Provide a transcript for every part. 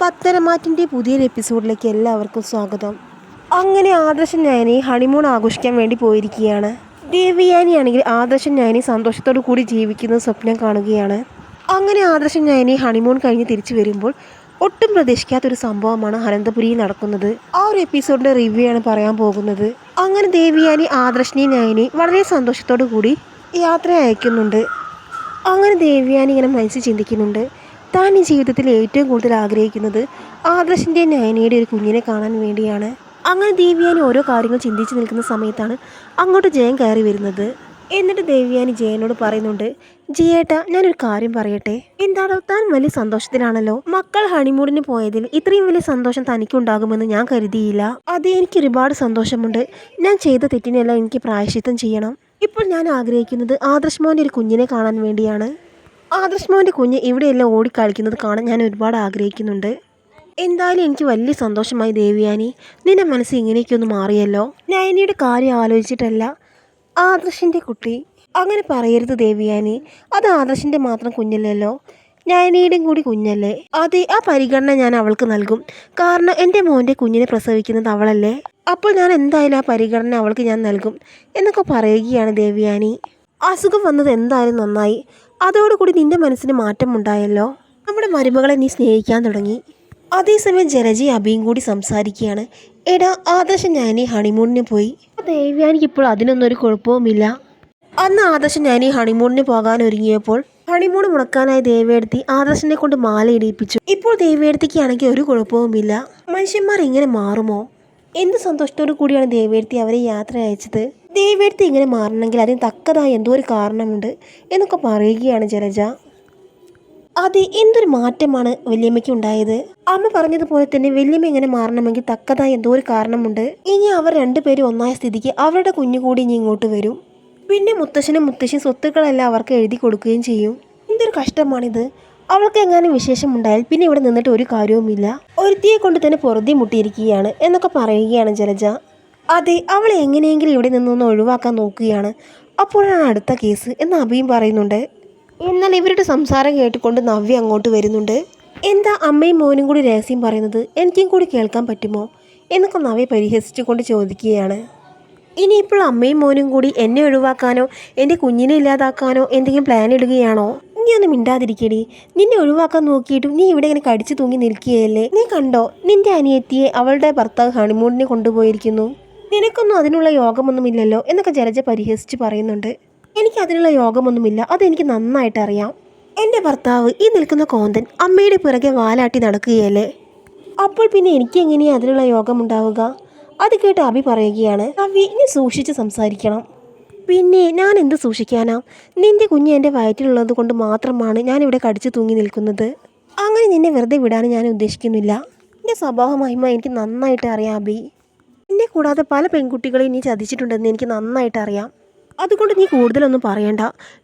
പത്തരമാറ്റിന്റെ പുതിയൊരു എപ്പിസോഡിലേക്ക് എല്ലാവർക്കും സ്വാഗതം. അങ്ങനെ ആദർശൻ ഞാനി ഹണിമൂൺ ആഘോഷിക്കാൻ വേണ്ടി പോയിരിക്കുകയാണ്. ദേവിയാനിയാണെങ്കിൽ ആദർശൻ ഞാനി സന്തോഷത്തോടു കൂടി ജീവിക്കുന്ന സ്വപ്നം കാണുകയാണ്. അങ്ങനെ ആദർശൻ ഞാനി ഹണിമൂൺ കഴിഞ്ഞ് തിരിച്ചു വരുമ്പോൾ ഒട്ടും പ്രതീക്ഷിക്കാത്തൊരു സംഭവമാണ് അനന്തപുരിയിൽ നടക്കുന്നത്. ആ ഒരു എപ്പിസോഡിന്റെ റിവ്യൂ ആണ് പറയാൻ പോകുന്നത്. അങ്ങനെ ദേവിയാനി ആദർശിനെയും ഞാനി വളരെ സന്തോഷത്തോടു കൂടി യാത്ര അയക്കുന്നുണ്ട് അങ്ങനെ ദേവിയാനി ഇങ്ങനെ മനസ്സിൽ ചിന്തിക്കുന്നുണ്ട്. താൻ ഈ ജീവിതത്തിൽ ഏറ്റവും കൂടുതൽ ആഗ്രഹിക്കുന്നത് ആദർശിന്റെ നയനയുടെ ഒരു കുഞ്ഞിനെ കാണാൻ വേണ്ടിയാണ്. അങ്ങനെ ദേവ്യാനി ഓരോ കാര്യങ്ങൾ ചിന്തിച്ച് നിൽക്കുന്ന സമയത്താണ് അങ്ങോട്ട് ജയൻ കയറി വരുന്നത്. എന്നിട്ട് ദേവ്യാനി ജയനോട് പറയുന്നുണ്ട് ജിയേട്ട ഞാനൊരു കാര്യം പറയട്ടെ. എന്താണോ താൻ വലിയ സന്തോഷത്തിലാണല്ലോ. മക്കൾ ഹണിമൂണിന് പോയതിൽ ഇത്രയും വലിയ സന്തോഷം തനിക്കുണ്ടാകുമെന്ന് ഞാൻ കരുതിയില്ല. അത് എനിക്ക് ഒരുപാട് സന്തോഷമുണ്ട്. ഞാൻ ചെയ്ത തെറ്റിനെല്ലാം എനിക്ക് പ്രായശ്ചിത്തം ചെയ്യണം. ഇപ്പോൾ ഞാൻ ആഗ്രഹിക്കുന്നത് ആദർശ് മോന്റെ ഒരു കുഞ്ഞിനെ കാണാൻ വേണ്ടിയാണ്. ആദർശ് മോന്റെ കുഞ്ഞ് ഇവിടെയെല്ലാം ഓടിക്കളിക്കുന്നത് കാണാൻ ഞാൻ ഒരുപാട് ആഗ്രഹിക്കുന്നുണ്ട്. എന്തായാലും എനിക്ക് വലിയ സന്തോഷമായി ദേവിയാനി. നിന്റെ മനസ്സ് ഇങ്ങനെയൊക്കെ ഒന്ന് മാറിയല്ലോ? നയനിയുടെ കാര്യം ആലോചിച്ചിട്ടല്ല. ആദർശിന്റെ കുട്ടി. അങ്ങനെ പറയരുത് ദേവിയാനി. അത് ആദർശിന്റെ മാത്രം കുഞ്ഞല്ലല്ലോ. നയനിയുടെയും കൂടി കുഞ്ഞല്ലേ? അതെ ആ പരിഗണന ഞാൻ അവൾക്ക് നൽകും. കാരണം എന്റെ മോന്റെ കുഞ്ഞിനെ പ്രസവിക്കുന്നത് അവളല്ലേ? അപ്പോൾ ഞാൻ എന്തായാലും ആ പരിഗണന അവൾക്ക് ഞാൻ നൽകും എന്നൊക്കെ പറയുകയാണ് ദേവിയാനി. അസുഖം വന്നത് എന്തായാലും നന്നായി. അതോടുകൂടി നിന്റെ മനസ്സിന് മാറ്റമുണ്ടായല്ലോ? നമ്മുടെ മരുമകളെ നീ സ്നേഹിക്കാൻ തുടങ്ങി. അതേസമയം ജലജി അബിയും കൂടി സംസാരിക്കുകയാണ്. എടാ ആദർശം ഈ ഹണിമൂണിന് പോയി. ദേവ്യാനിക്ക് ഇപ്പോൾ അതിനൊന്നും ഒരു കുഴപ്പവുമില്ല. അന്ന് ആദർശം ഈ ഹണിമൂണിന് പോകാൻ ഒരുങ്ങിയപ്പോൾ ഹണിമൂൺ മുടക്കാനായി ദേവേടത്തി ആദർശനെ കൊണ്ട് മാല ഇടിയിപ്പിച്ചു ഇപ്പോൾ ദേവേടത്തിക്കാണെങ്കിൽ ഒരു കുഴപ്പവുമില്ല. മനുഷ്യന്മാർ ഇങ്ങനെ മാറുമോ? എന്ത് സന്തോഷത്തോടു കൂടിയാണ് ദേവേടത്തി അവരെ യാത്ര അയച്ചത് ദേവേടത്തി ഇങ്ങനെ മാറണമെങ്കിൽ അതിന് തക്കതായ എന്തോ ഒരു കാരണമുണ്ട് എന്നൊക്കെ പറയുകയാണ് ജലജ. അതെ എന്തൊരു മാറ്റമാണ് വല്യമ്മയ്ക്ക് ഉണ്ടായത്? അമ്മ പറഞ്ഞതുപോലെ തന്നെ വല്യമ്മ ഇങ്ങനെ മാറണമെങ്കിൽ തക്കതായ എന്തോ ഒരു കാരണമുണ്ട്? ഇനി അവർ രണ്ടുപേരും ഒന്നായ സ്ഥിതിക്ക് അവരുടെ കുഞ്ഞു കൂടി ഇനി ഇങ്ങോട്ട് വരും. പിന്നെ മുത്തശ്ശനും മുത്തശ്ശിയും സ്വത്തുക്കളെല്ലാം അവർക്ക് എഴുതി കൊടുക്കുകയും ചെയ്യും. എന്തൊരു കഷ്ടമാണിത്. അവൾക്ക് എങ്ങാനും വിശേഷം ഉണ്ടായാൽ പിന്നെ ഇവിടെ നിന്നിട്ട് ഒരു കാര്യവുമില്ല. ഒരുത്തിയെ കൊണ്ട് തന്നെ പൊറുതി മുട്ടിയിരിക്കുകയാണ് എന്നൊക്കെ പറയുകയാണ് ജലജ. അതെ അവളെ എങ്ങനെയെങ്കിലും ഇവിടെ നിന്നൊന്ന് ഒഴിവാക്കാൻ നോക്കുകയാണ്. അപ്പോഴാണ് അടുത്ത കേസ് എന്ന് അഭിയും പറയുന്നുണ്ട്. എന്നാൽ ഇവരുടെ സംസാരം കേട്ടുകൊണ്ട് നവ്യ അങ്ങോട്ട് വരുന്നുണ്ട്. എന്താ അമ്മയും മോനും കൂടി രഹസ്യം പറയുന്നത്? എനിക്കും കൂടി കേൾക്കാൻ പറ്റുമോ? എന്നൊക്കെ നവ്യ പരിഹസിച്ചുകൊണ്ട് ചോദിക്കുകയാണ്. ഇനിയിപ്പോൾ അമ്മയും മോനും കൂടി എന്നെ ഒഴിവാക്കാനോ എന്റെ കുഞ്ഞിനെ ഇല്ലാതാക്കാനോ എന്തെങ്കിലും പ്ലാൻ ഇടുകയാണോ? നീ ഒന്ന് മിണ്ടാതിരിക്കടി. നിന്നെ ഒഴിവാക്കാൻ നോക്കിയിട്ടും നീ ഇവിടെ ഇങ്ങനെ കടിച്ചു തൂങ്ങി നിൽക്കുകയല്ലേ? നീ കണ്ടോ? നിന്റെ അനിയത്തിയെ അവളുടെ ഭർത്താവ് ഹണിമൂണിനെ കൊണ്ടുപോയിരിക്കുന്നു. നിനക്കൊന്നും അതിനുള്ള യോഗമൊന്നുമില്ലല്ലോ എന്നൊക്കെ ജലജ പരിഹസിച്ച് പറയുന്നുണ്ട്. എനിക്ക് അതിനുള്ള യോഗമൊന്നുമില്ല. അതെനിക്ക് നന്നായിട്ട് അറിയാം. എന്റെ ഭർത്താവ് ഈ നിൽക്കുന്ന കോന്തൻ അമ്മയുടെ പിറകെ വാലാട്ടി നടക്കുകയല്ലേ? അപ്പോൾ പിന്നെ എനിക്ക് എങ്ങനെയാ അതിനുള്ള യോഗമുണ്ടാവുക? അത് കേട്ട് അഭി പറയുകയാണ് അവി ഇനി സൂക്ഷിച്ച് സംസാരിക്കണം. പിന്നെ ഞാൻ എന്ത് സൂക്ഷിക്കാനാ? നിന്റെ കുഞ്ഞ് എന്റെ വയറ്റിലുള്ളത് കൊണ്ട് മാത്രമാണ് ഞാൻ ഇവിടെ കടിച്ചു തൂങ്ങി നിൽക്കുന്നത്. അങ്ങനെ നിന്നെ വെറുതെ വിടാൻ ഞാൻ ഉദ്ദേശിക്കുന്നില്ല. എന്റെ സ്വഭാവ മഹിമ എനിക്ക് നന്നായിട്ട് അറിയാം അഭി. എന്നെ കൂടാതെ പല പെൺകുട്ടികളെയും നീ ചതിച്ചിട്ടുണ്ടെന്ന് എനിക്ക് നന്നായിട്ട് അറിയാം അതുകൊണ്ട് നീ കൂടുതലൊന്നും പറയണ്ട.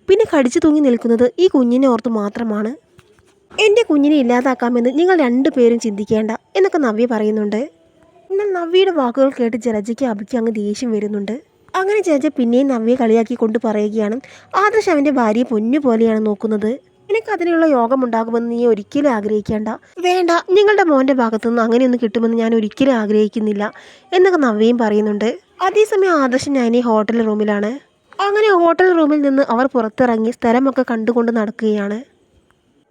പിന്നെ കടിച്ചു തൂങ്ങി നിൽക്കുന്നത് ഈ കുഞ്ഞിനെ ഓർത്ത് മാത്രമാണ്. എന്റെ കുഞ്ഞിനെ ഇല്ലാതാക്കാമെന്ന് നിങ്ങൾ രണ്ടുപേരും ചിന്തിക്കേണ്ട എന്നൊക്കെ നവ്യ പറയുന്നുണ്ട്. എന്നാൽ നവ്യയുടെ വാക്കുകൾ കേട്ട് ജലജയ്ക്ക് അഭിക്ക് അങ്ങ് ദേഷ്യം വരുന്നുണ്ട്. അങ്ങനെ ജലജ പിന്നെയും നവ്യെ കളിയാക്കി കൊണ്ട് പറയുകയാണ് ആദർശ് അവന്റെ ഭാര്യയെ പൊന്നു പോലെയാണ് നോക്കുന്നത്. നിനക്ക് അതിനുള്ള യോഗം ഉണ്ടാകുമെന്ന് നീ ഒരിക്കലും ആഗ്രഹിക്കേണ്ട. വേണ്ട നിങ്ങളുടെ മോന്റെ ഭാഗത്തുനിന്ന് അങ്ങനെയൊന്നും കിട്ടുമെന്ന് ഞാൻ ഒരിക്കലും ആഗ്രഹിക്കുന്നില്ല എന്നൊക്കെ നവ്യയും പറയുന്നുണ്ട്. അതേസമയം ആദർശ ഞാൻ ഈ ഹോട്ടൽ റൂമിലാണ്. അങ്ങനെ ഹോട്ടൽ റൂമിൽ നിന്ന് അവർ പുറത്തിറങ്ങി സ്ഥലമൊക്കെ കണ്ടുകൊണ്ട് നടക്കുകയാണ്.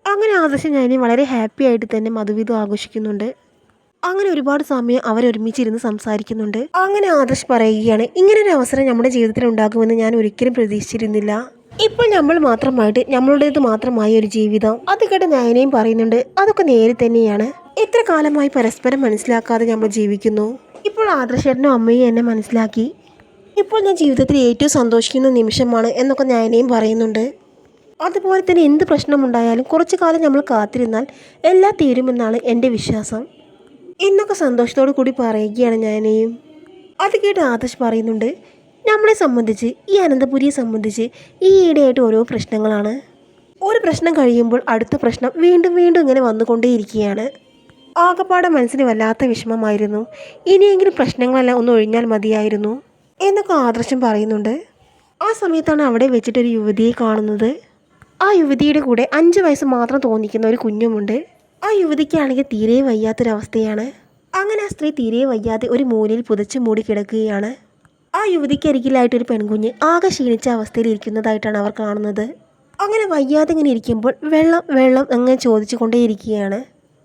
അങ്ങനെ ആദർശം ഞാൻ വളരെ ഹാപ്പി ആയിട്ട് തന്നെ മധുവിധം ആഘോഷിക്കുന്നുണ്ട്. അങ്ങനെ ഒരുപാട് സമയം അവരൊരുമിച്ചിരുന്ന് സംസാരിക്കുന്നുണ്ട്. അങ്ങനെ ആദർശ് പറയുകയാണ് ഇങ്ങനൊരു അവസരം നമ്മുടെ ജീവിതത്തിൽ ഉണ്ടാകുമെന്ന് ഞാൻ ഒരിക്കലും പ്രതീക്ഷിച്ചിരുന്നില്ല. ഇപ്പോൾ നമ്മൾ മാത്രമായിട്ട് നമ്മളുടേത് മാത്രമായ ഒരു ജീവിതം. അത് കേട്ട് നയനയും പറയുന്നുണ്ട് അതൊക്കെ നേരെ തന്നെയാണ്. എത്ര കാലമായി പരസ്പരം മനസ്സിലാക്കാതെ നമ്മൾ ജീവിക്കുന്നു? ഇപ്പോൾ ആദർശേട്ടനും അമ്മയും എന്നെ മനസ്സിലാക്കി. ഇപ്പോൾ ഞാൻ ജീവിതത്തിൽ ഏറ്റവും സന്തോഷിക്കുന്ന നിമിഷമാണ് എന്നൊക്കെ നയനയും പറയുന്നുണ്ട്. അതുപോലെ തന്നെ എന്ത് പ്രശ്നമുണ്ടായാലും കുറച്ചു കാലം നമ്മൾ കാത്തിരുന്നാൽ എല്ലാം തീരുമെന്നാണ് എന്റെ വിശ്വാസം. എന്നൊക്കെ സന്തോഷത്തോടു കൂടി പറയുകയാണ് ഞാനെയും അത് കേട്ട് ആദർശ് പറയുന്നുണ്ട് നമ്മളെ സംബന്ധിച്ച് ഈ അനന്തപുരിയെ സംബന്ധിച്ച് ഈ ഈയിടെയായിട്ട് ഓരോ പ്രശ്നങ്ങളാണ്. ഒരു പ്രശ്നം കഴിയുമ്പോൾ അടുത്ത പ്രശ്നം വീണ്ടും വീണ്ടും ഇങ്ങനെ വന്നുകൊണ്ടേയിരിക്കുകയാണ്. ആകപ്പാടെ മനസ്സിന് വല്ലാത്ത വിഷമമായിരുന്നു. ഇനിയെങ്കിലും പ്രശ്നങ്ങളെല്ലാം ഒന്ന് ഒഴിഞ്ഞാൽ മതിയായിരുന്നു എന്നൊക്കെ ആദർശം പറയുന്നുണ്ട്. ആ സമയത്താണ് അവിടെ വെച്ചിട്ടൊരു യുവതിയെ കാണുന്നത്. ആ യുവതിയുടെ കൂടെ അഞ്ച് വയസ്സ് മാത്രം തോന്നിക്കുന്ന ഒരു കുഞ്ഞുമുണ്ട്. ആ യുവതിക്കാണെങ്കിൽ തീരെ വയ്യാത്തൊരവസ്ഥയാണ്. അങ്ങനെ ആ സ്ത്രീ തീരെ വയ്യാതെ ഒരു മൂലയിൽ പുതച്ച് മൂടി കിടക്കുകയാണ്. ആ യുവതിക്ക് അരികിലായിട്ടൊരു പെൺകുഞ്ഞ് ആകെ ക്ഷീണിച്ച അവസ്ഥയിൽ ഇരിക്കുന്നതായിട്ടാണ് അവർ കാണുന്നത്. അങ്ങനെ വയ്യാതെ ഇങ്ങനെ ഇരിക്കുമ്പോൾ വെള്ളം വെള്ളം അങ്ങനെ ചോദിച്ചു കൊണ്ടേയിരിക്കുകയാണ്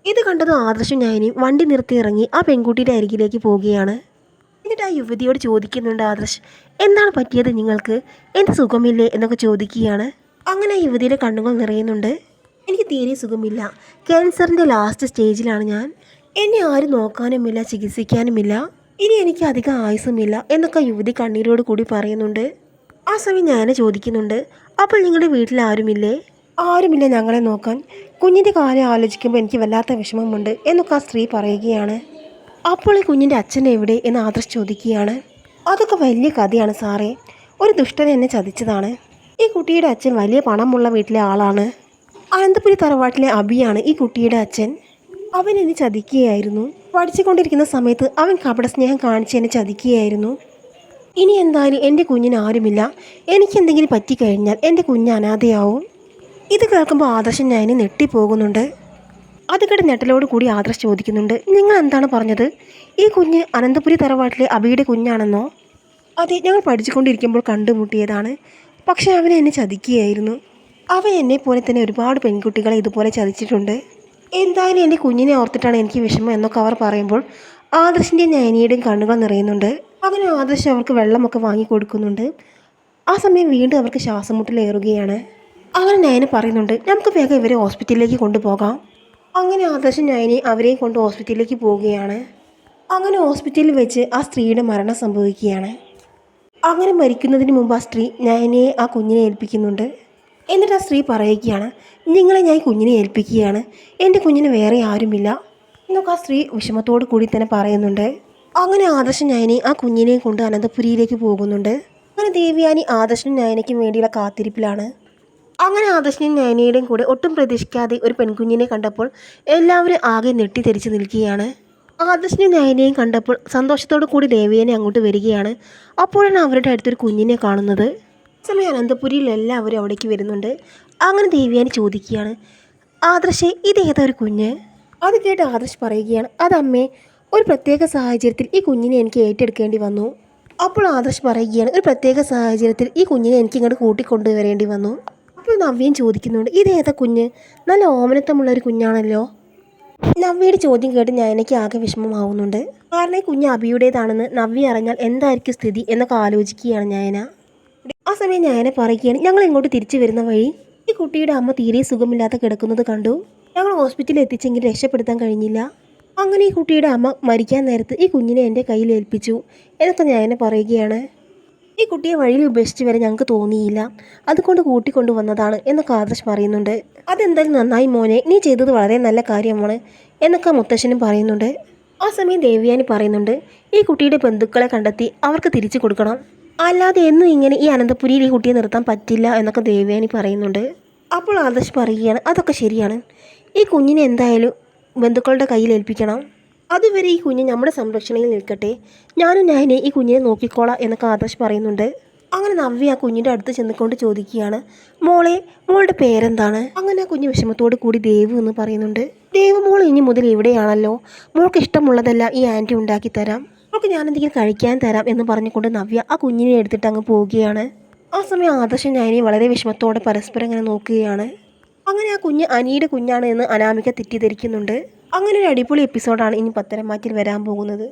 ഇത് കണ്ടത് ആദർശം ഞാനും വണ്ടി നിർത്തി ഇറങ്ങി ആ പെൺകുട്ടിയുടെ അരികിലേക്ക് പോവുകയാണ്. എന്നിട്ട് ആ യുവതിയോട് ചോദിക്കുന്നുണ്ട് ആദർശ് എന്താണ് പറ്റിയത് നിങ്ങൾക്ക്? എന്ത് സുഖമില്ലേ? എന്നൊക്കെ ചോദിക്കുകയാണ്. അങ്ങനെ ആ യുവതിയുടെ കണ്ണുകൾ നിറയുന്നുണ്ട്. എനിക്ക് തീരെ സുഖമില്ല. ക്യാൻസറിന്റെ ലാസ്റ്റ് സ്റ്റേജിലാണ് ഞാൻ. എന്നെ ആരും നോക്കാനുമില്ല ചികിത്സിക്കാനുമില്ല. ഇനി എനിക്ക് അധികം ആയുസമില്ല എന്നൊക്കെ യുവതി കണ്ണീരോട് കൂടി പറയുന്നുണ്ട്. ആ സമയം ഞാൻ ചോദിക്കുന്നുണ്ട്. അപ്പോൾ നിങ്ങളുടെ വീട്ടിൽ ആരുമില്ലേ? ആരുമില്ല ഞങ്ങളെ നോക്കാൻ. കുഞ്ഞിന്റെ കാര്യം ആലോചിക്കുമ്പോൾ എനിക്ക് വല്ലാത്ത വിഷമമുണ്ട് എന്നൊക്കെ ആ സ്ത്രീ പറയുകയാണ്. അപ്പോൾ ഈ കുഞ്ഞിന്റെ അച്ഛൻ എവിടെ എന്ന് ആദർശ് ചോദിക്കുകയാണ്. അതൊക്കെ വലിയ കഥയാണ് സാറേ. ഒരു ദുഷ്ടൻ എന്നെ ചതിച്ചതാണ്. ഈ കുട്ടിയുടെ അച്ഛൻ വലിയ പണമുള്ള വീട്ടിലെ ആളാണ്. അനന്തപുരി തറവാട്ടിലെ അബിയാണ് ഈ കുട്ടിയുടെ അച്ഛൻ. അവൻ എന്നെ ചതിക്കുകയായിരുന്നു. പഠിച്ചുകൊണ്ടിരിക്കുന്ന സമയത്ത് അവൻ കപട സ്നേഹം കാണിച്ച് എന്നെ ചതിക്കുകയായിരുന്നു. ഇനി എന്തായാലും എന്റെ കുഞ്ഞിന് ആരുമില്ല. എനിക്ക് എന്തെങ്കിലും പറ്റിക്കഴിഞ്ഞാൽ എന്റെ കുഞ്ഞ് അനാഥയാവും. ഇത് കേൾക്കുമ്പോൾ ആദർശൻ ഞാൻ നെട്ടിപ്പോകുന്നുണ്ട് അത് കേട്ട് ഞെട്ടലോട് കൂടി ആദർശ് ചോദിക്കുന്നുണ്ട് നിങ്ങൾ എന്താണ് പറഞ്ഞത്? ഈ കുഞ്ഞ് അനന്തപുരി തറവാട്ടിലെ അബിയുടെ കുഞ്ഞാണെന്നോ? അതെ ഞങ്ങൾ പഠിച്ചുകൊണ്ടിരിക്കുമ്പോൾ കണ്ടുമുട്ടിയതാണ്. പക്ഷേ അവൻ എന്നെ ചതിക്കുകയായിരുന്നു. അവൻ എന്നെ പോലെ തന്നെ ഒരുപാട് പെൺകുട്ടികളെ ഇതുപോലെ ചതിച്ചിട്ടുണ്ട്. എന്തായാലും എന്റെ കുഞ്ഞിനെ ഓർത്തിട്ടാണ് എനിക്ക് വിഷമം എന്നൊക്കെ അവർ പറയുമ്പോൾ ആദർശിന്റെയും നയനിയുടെയും കണ്ണുകൾ നിറയുന്നുണ്ട്. അങ്ങനെ ആദർശ് അവർക്ക് വെള്ളമൊക്കെ വാങ്ങി കൊടുക്കുന്നുണ്ട്. ആ സമയം വീണ്ടും അവർക്ക് ശ്വാസമുട്ടിലേറുകയാണ് അങ്ങനെ നയന പറയുന്നുണ്ട് നമുക്ക് വേഗം ഇവരെ ഹോസ്പിറ്റലിലേക്ക് കൊണ്ടുപോകാം. അങ്ങനെ ആദർശം നയനി അവരെയും കൊണ്ട് ഹോസ്പിറ്റലിലേക്ക് പോവുകയാണ്. അങ്ങനെ ഹോസ്പിറ്റലിൽ വെച്ച് ആ സ്ത്രീയുടെ മരണം സംഭവിക്കുകയാണ്. അങ്ങനെ മരിക്കുന്നതിന് മുമ്പ് ആ സ്ത്രീ നയനയെ ആ കുഞ്ഞിനെ ഏൽപ്പിക്കുന്നുണ്ട്. എന്നിട്ട് ആ സ്ത്രീ പറയുകയാണ് നിങ്ങളെ ഞാൻ കുഞ്ഞിനെ ഏൽപ്പിക്കുകയാണ്. എന്റെ കുഞ്ഞിന് വേറെ ആരുമില്ല. എന്നൊക്കെ ആ സ്ത്രീ വിഷമത്തോട് കൂടി തന്നെ പറയുന്നുണ്ട്. അങ്ങനെ ആദർശൻ നയനി ആ കുഞ്ഞിനെ കൊണ്ട് അനന്തപുരിയിലേക്ക് പോകുന്നുണ്ട്. അങ്ങനെ ദേവിയാനി ആദർശനും നയനയ്ക്കും വേണ്ടിയുള്ള കാത്തിരിപ്പിലാണ്. അങ്ങനെ ആദർശനും നയനയുടെയും കൂടെ ഒട്ടും പ്രതീക്ഷിക്കാതെ ഒരു പെൺകുഞ്ഞിനെ കണ്ടപ്പോൾ എല്ലാവരും ആകെ ഞെട്ടിത്തെരിച്ച് നിൽക്കുകയാണ്. ആദർശനും നയനയും കണ്ടപ്പോൾ സന്തോഷത്തോടു കൂടി ദേവിയനെ അങ്ങോട്ട് വരികയാണ്. അപ്പോഴാണ് അവരുടെ അടുത്തൊരു കുഞ്ഞിനെ കാണുന്നത്. സമയം അനന്തപുരിയിൽ എല്ലാവരും അവിടേക്ക് വരുന്നുണ്ട്. അങ്ങനെ ദേവിയാനി ചോദിക്കുകയാണ് ആദർശേ ഏതാ ഒരു കുഞ്ഞ്? അത് കേട്ട് ആദർശ് പറയുകയാണ് അതമ്മേ ഒരു പ്രത്യേക സാഹചര്യത്തിൽ ഈ കുഞ്ഞിനെ എനിക്ക് ഏറ്റെടുക്കേണ്ടി വന്നു. അപ്പോൾ ആദർശ് പറയുകയാണ് ഒരു പ്രത്യേക സാഹചര്യത്തിൽ ഈ കുഞ്ഞിനെ എനിക്ക് ഇങ്ങോട്ട് കൂട്ടിക്കൊണ്ടുവരേണ്ടി വന്നു. അപ്പോൾ നവ്യൻ ചോദിക്കുന്നുണ്ട് ഇതേതാ കുഞ്ഞ്? നല്ല ഓമനത്തമുള്ള ഒരു കുഞ്ഞാണല്ലോ? നവ്യയുടെ ചോദ്യം കേട്ട് ഞാൻ എനിക്ക് ആകെ വിഷമമാവുന്നുണ്ട്. കാരണം ഈ കുഞ്ഞ് അബിയുടേതാണെന്ന് നവ്യ അറിഞ്ഞാൽ എന്തായിരിക്കും സ്ഥിതി എന്നൊക്കെ ആലോചിക്കുകയാണ് ഞായന ആ സമയം ഞാനെ പറയുകയാണ് ഞങ്ങൾ ഇങ്ങോട്ട് തിരിച്ചു വരുന്ന വഴി ഈ കുട്ടിയുടെ അമ്മ തീരെ സുഖമില്ലാതെ കിടക്കുന്നത് കണ്ടു. ഞങ്ങൾ ഹോസ്പിറ്റലിൽ എത്തിച്ചെങ്കിൽ രക്ഷപ്പെടുത്താൻ കഴിഞ്ഞില്ല. അങ്ങനെ ഈ കുട്ടിയുടെ അമ്മ മരിക്കാൻ നേരത്ത് ഈ കുഞ്ഞിനെ എന്റെ കയ്യിൽ ഏൽപ്പിച്ചു. എന്നൊക്കെ ഞാനെ പറയുകയാണ് ഈ കുട്ടിയെ വഴിയിൽ ഉപേക്ഷിച്ച് വരെ ഞങ്ങൾക്ക് തോന്നിയില്ല. അതുകൊണ്ട് കൂട്ടിക്കൊണ്ടു വന്നതാണ് എന്നൊക്കെ ആദർശ് പറയുന്നുണ്ട്. അതെന്തായാലും നന്നായി മോനെ നീ ചെയ്തത് വളരെ നല്ല കാര്യമാണ് എന്നൊക്കെ മുത്തശ്ശനും പറയുന്നുണ്ട്. ആ സമയം ദേവിയാനി പറയുന്നുണ്ട് ഈ കുട്ടിയുടെ ബന്ധുക്കളെ കണ്ടെത്തി അവർക്ക് തിരിച്ചു കൊടുക്കണം. അല്ലാതെ എന്നും ഇങ്ങനെ ഈ അനന്തപുരിയിൽ ഈ കുട്ടിയെ നിർത്താൻ പറ്റില്ല എന്നൊക്കെ ദേവയാനി പറയുന്നുണ്ട്. അപ്പോൾ ആദർശ് പറയുകയാണ് അതൊക്കെ ശരിയാണ്. ഈ കുഞ്ഞിനെ എന്തായാലും ബന്ധുക്കളുടെ കയ്യിൽ ഏൽപ്പിക്കണം. അതുവരെ ഈ കുഞ്ഞ് നമ്മുടെ സംരക്ഷണയിൽ നിൽക്കട്ടെ. ഞാനും ഞാനെ ഈ കുഞ്ഞിനെ നോക്കിക്കോളാം എന്നൊക്കെ ആദർശ് പറയുന്നുണ്ട്. അങ്ങനെ നവ്യ ആ കുഞ്ഞിന്റെ അടുത്ത് ചെന്നുകൊണ്ട് ചോദിക്കുകയാണ് മോളെ മോളുടെ പേരെന്താണ്? അങ്ങനെ ആ കുഞ്ഞ് വിഷമത്തോട് കൂടി ദേവു എന്ന് പറയുന്നുണ്ട്. ദേവ് മോൾ ഇനി മുതൽ ഇവിടെയാണല്ലോ. മോൾക്ക് ഇഷ്ടമുള്ളതെല്ലാം ഈ ആന്റി ഉണ്ടാക്കി തരാം മോൾക്ക് ഞാൻ എന്തെങ്കിലും കഴിക്കാൻ തരാം എന്ന് പറഞ്ഞുകൊണ്ട് നവ്യ ആ കുഞ്ഞിനെ എടുത്തിട്ട് അങ്ങ് പോവുകയാണ്. ആ സമയം ആദർശം ഞാനീ വളരെ വിഷമത്തോടെ പരസ്പരം ഇങ്ങനെ നോക്കുകയാണ്. അങ്ങനെ ആ കുഞ്ഞ് അനിയുടെ കുഞ്ഞാണ് എന്ന് അനാമിക തെറ്റിദ്ധരിക്കുന്നുണ്ട്. അങ്ങനെ ഒരു അടിപൊളി എപ്പിസോഡാണ് ഇനി പത്തരമാറ്റിൽ വരാൻ പോകുന്നത്.